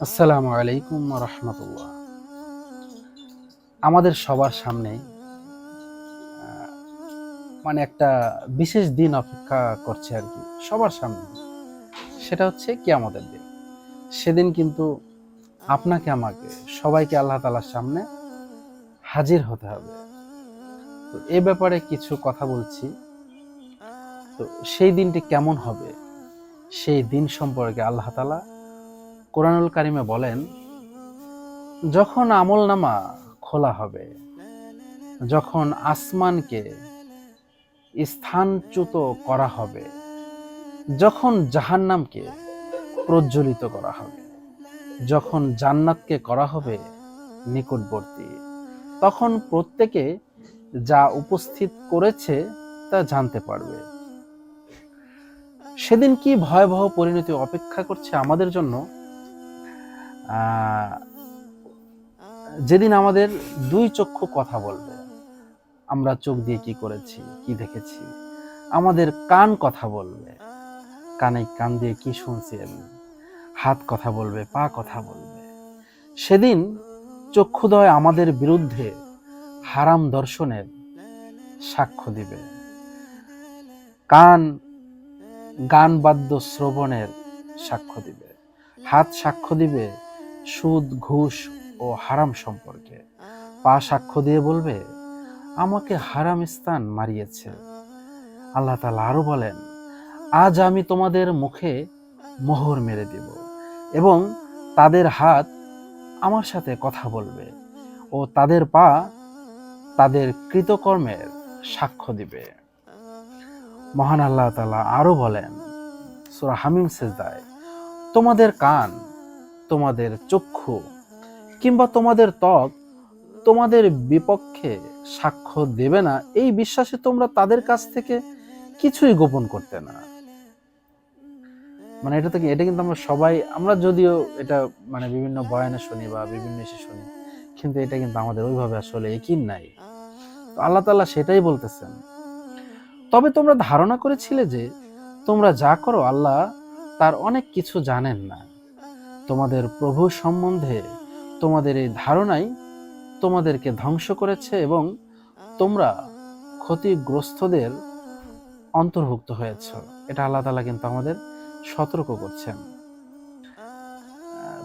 আসসালামু আলাইকুম রহমতুল্লাহ। আমাদের সবার সামনে মানে একটা বিশেষ দিন অপেক্ষা করছে আর কি, সবার সামনে। সেটা হচ্ছে কিয়ামতের দিন। সেদিন কিন্তু আপনাকে, আমাকে, সবাইকে আল্লাহ তালার সামনে হাজির হতে হবে। তো এ ব্যাপারে কিছু কথা বলছি। তো সেই দিনটি কেমন হবে? সেই দিন সম্পর্কে আল্লাহ তালা কোরআনুল কারিমে বলেন, যখন আমল নামা খোলা হবে, যখন আসমানকে স্থানচ্যুত করা হবে, যখন জাহান্নামকে প্রজ্বলিত করা হবে, যখন জান্নাতকে করা হবে নিকটবর্তী, তখন প্রত্যেকে যা উপস্থিত করেছে তা জানতে পারবে। সেদিন কি ভয়াবহ পরিণতি অপেক্ষা করছে আমাদের জন্য? যেদিন আমাদের দুই চক্ষু কথা বলবে, আমরা চোখ দিয়ে কি করেছি, কি দেখেছি? আমাদের কান কথা বলবে, কানে কান দিয়ে কি শুনছি আমি? হাত কথা বলবে, পা কথা বলবে। সেদিন চক্ষুদয় আমাদের বিরুদ্ধে হারাম দর্শনের সাক্ষ্য দিবে। কান, গান বাদ্য শ্রবণের সাক্ষ্য দিবে। হাত সাক্ষ্য দিবে সুদ, ঘুষ ও হারাম সম্পর্কে। পা সাক্ষ্য দিয়ে বলবে, আমাকে হারাম স্থান মারিয়েছে। আল্লাহ তালা আরও বলেন, আজ আমি তোমাদের মুখে মোহর মেরে দিব এবং তাদের হাত আমার সাথে কথা বলবে ও তাদের পা তাদের কৃতকর্মের সাক্ষ্য দিবে। মহান আল্লাহ তালা আরও বলেন, সুরা হামিম সেজদায়, তোমাদের কান তোমাদের চক্ষু কিংবা তোমাদের ত্বক তোমাদের বিপক্ষে সাক্ষ্য দেবে না, এই বিশ্বাসে তোমরা তাদের কাছ থেকে কিছুই গোপন করতে না। মানে এটা থেকে এটা কিন্তু আমরা সবাই, আমরা যদিও এটা মানে বিভিন্ন বয়ানে শুনি বা বিভিন্ন ইসে শুনি, কিন্তু এটা কিন্তু আমাদের ওইভাবে আসলে একিন নাই। তো আল্লাহ তাআলা সেটাই বলতেছেন। তবে তোমরা ধারণা করেছিলে যে তোমরা যা করো আল্লাহ তার অনেক কিছু জানেন না। তোমাদের প্রভু সম্বন্ধে তোমাদের এই ধারণাই তোমাদেরকে ধ্বংস করেছে এবং তোমরা ক্ষতিগ্রস্তদের অন্তর্ভুক্ত হয়েছ। এটা আল্লাহ তালা কিন্তু আমাদের সতর্ক করছেন।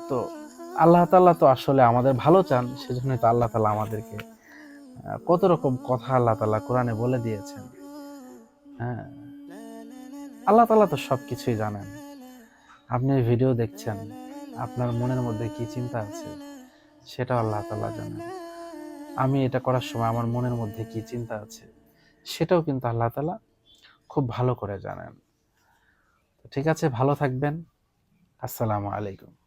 তো আল্লাহ তাল্লাহ তো আসলে আমাদের ভালো চান, সেজন্যই তো আল্লাহ তালা আমাদেরকে কত রকম কথা আল্লাহ তালা কোরআনে বলে দিয়েছেন। হ্যাঁ আল্লাহ তালা তো সব কিছুই জানেন। আপনি ভিডিও দেখছেন আপনার মনের মধ্যে কি চিন্তা আছে? সেটা আল্লাহ তালা জানেন। আমি এটা করার সময় আমার মনের মধ্যে কি চিন্তা আছে, সেটাও কিন্তু আল্লাহ তালা খুব ভালো করে জানেন। ঠিক আছে, ভালো থাকবেন। আসসালামু আলাইকুম।